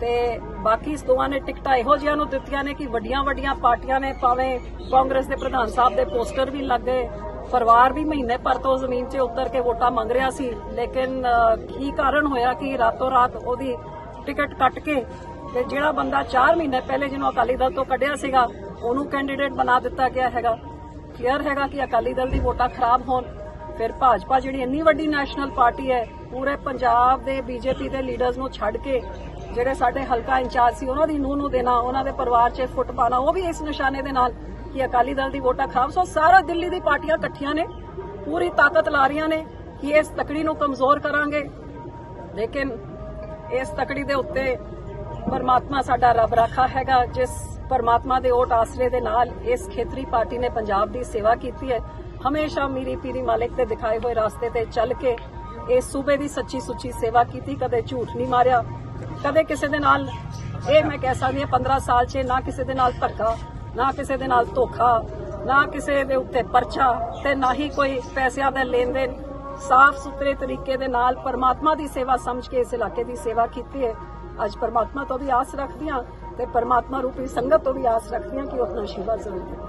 ਤੇ ਬਾਕੀ ਇਸ ਦੋਵਾਂ ਨੇ ਟਿਕਟਾਂ ਇਹੋ ਜਿਹੀਆਂ ਨੂੰ ਦਿੱਤੀਆਂ ਨੇ ਕਿ ਵੱਡੀਆਂ ਵੱਡੀਆਂ ਪਾਰਟੀਆਂ ਨੇ ਭਾਵੇਂ ਕਾਂਗਰਸ ਦੇ ਪ੍ਰਧਾਨ ਸਾਹਿਬ ਦੇ ਪੋਸਟਰ ਵੀ ਲੱਗੇ, ਪਰਿਵਾਰ ਵੀ ਮਹੀਨੇ ਪਰ ਤੋਂ ਜ਼ਮੀਨ 'ਚ ਉਤਰ ਕੇ ਵੋਟਾਂ ਮੰਗ ਰਿਹਾ ਸੀ, ਲੇਕਿਨ ਕੀ ਕਾਰਨ ਹੋਇਆ ਕਿ ਰਾਤੋਂ ਰਾਤ ਉਹਦੀ ਟਿਕਟ ਕੱਟ ਕੇ ਤੇ ਜਿਹੜਾ ਬੰਦਾ 4 ਮਹੀਨੇ ਪਹਿਲੇ ਜਿਹਨੂੰ ਅਕਾਲੀ ਦਲ ਤੋਂ ਕੱਢਿਆ ਸੀਗਾ, ਉਹਨੂੰ ਕੈਂਡੀਡੇਟ ਬਣਾ ਦਿੱਤਾ ਗਿਆ ਹੈਗਾ। ਕਲੀਅਰ ਹੈਗਾ ਕਿ ਅਕਾਲੀ ਦਲ ਦੀ ਵੋਟਾਂ ਖਰਾਬ ਹੋਣ, ਫਿਰ ਭਾਜਪਾ ਜਿਹੜੀ ਇੰਨੀ ਵੱਡੀ ਨੈਸ਼ਨਲ ਪਾਰਟੀ ਹੈ, ਪੂਰੇ ਪੰਜਾਬ ਦੇ ਬੀਜੇਪੀ ਦੇ ਲੀਡਰਸ ਨੂੰ ਛੱਡ ਕੇ ਜਿਹੜੇ ਸਾਡੇ ਹਲਕਾ ਇੰਚਾਰਜ ਸੀ, ਉਹਨਾਂ ਦੀ ਨੂੰਹ ਨੂੰ ਦੇਣਾ, ਉਹਨਾਂ ਦੇ ਪਰਿਵਾਰ 'ਚ ਫੁੱਟ ਪਾਣਾ ਉਹ ਵੀ ਇਸ ਨਿਸ਼ਾਨੇ ਦੇ ਨਾਲ ਕਿ ਅਕਾਲੀ ਦਲ ਦੀ ਵੋਟਾਂ ਖਰਾਬ। ਸੋ ਸਾਰਾ ਦਿੱਲੀ ਦੀ ਪਾਰਟੀਆਂ ਇਕੱਠੀਆਂ ਨੇ, ਪੂਰੀ ਤਾਕਤ ਲਾ ਰਹੀਆਂ ਨੇ ਕਿ ਇਸ ਤਕੜੀ ਨੂੰ ਕਮਜ਼ੋਰ ਕਰਾਂਗੇ। ਲੇਕਿਨ ਇਸ ਤਕੜੀ ਦੇ ਉੱਤੇ ਪਰਮਾਤਮਾ ਸਾਡਾ ਰੱਬ ਰਾਖਾ ਹੈਗਾ, ਜਿਸ ਪਰਮਾਤਮਾ ਦੇ ਓਟ ਆਸਰੇ ਦੇ ਨਾਲ ਇਸ ਖੇਤਰੀ ਪਾਰਟੀ ਨੇ ਪੰਜਾਬ ਦੀ ਸੇਵਾ ਕੀਤੀ ਹੈ। ਹਮੇਸ਼ਾ ਮੀਰੀ ਪੀਰੀ ਮਾਲਿਕ ਦੇ ਦਿਖਾਏ ਹੋਏ ਰਾਸਤੇ ਤੇ ਚੱਲ ਕੇ ਇਸ ਸੂਬੇ ਦੀ ਸੱਚੀ ਸੁੱਚੀ ਸੇਵਾ ਕੀਤੀ, ਕਦੇ ਝੂਠ ਨਹੀਂ ਮਾਰਿਆ। ਕਦੇ ਕਿਸੇ ਦੇ ਨਾਲ ਇਹ ਮੈਂ ਕਹਿ ਸਕਦੀ ਹਾਂ 15 ਸਾਲ 'ਚ ਨਾ ਕਿਸੇ ਦੇ ਨਾਲ ਧੱਕਾ, ਨਾ ਕਿਸੇ ਦੇ ਨਾਲ ਧੋਖਾ, ਨਾ ਕਿਸੇ ਦੇ ਉੱਤੇ ਪਰਚਾ ਤੇ ਨਾ ਹੀ ਕੋਈ ਪੈਸਿਆਂ ਦਾ ਲੈਣ ਦੇਣ ਸਾਫ਼ ਸੁਥਰੇ ਤਰੀਕੇ ਦੇ ਨਾਲ ਪਰਮਾਤਮਾ ਦੀ ਸੇਵਾ ਸਮਝ ਕੇ ਇਸ ਇਲਾਕੇ ਦੀ ਸੇਵਾ ਕੀਤੀ ਹੈ। ਅੱਜ ਪਰਮਾਤਮਾ ਤੋਂ ਵੀ ਆਸ ਰੱਖਦੀ ਹਾਂ ਤੇ ਪਰਮਾਤਮਾ ਰੂਪੀ ਸੰਗਤ ਤੋਂ ਵੀ ਆਸ ਰੱਖਦੀਆਂ ਕਿ ਉਹ ਆਪਣਾ ਸ਼ੀਵਾ ਜ਼ਰੂਰ ਦੇਣ।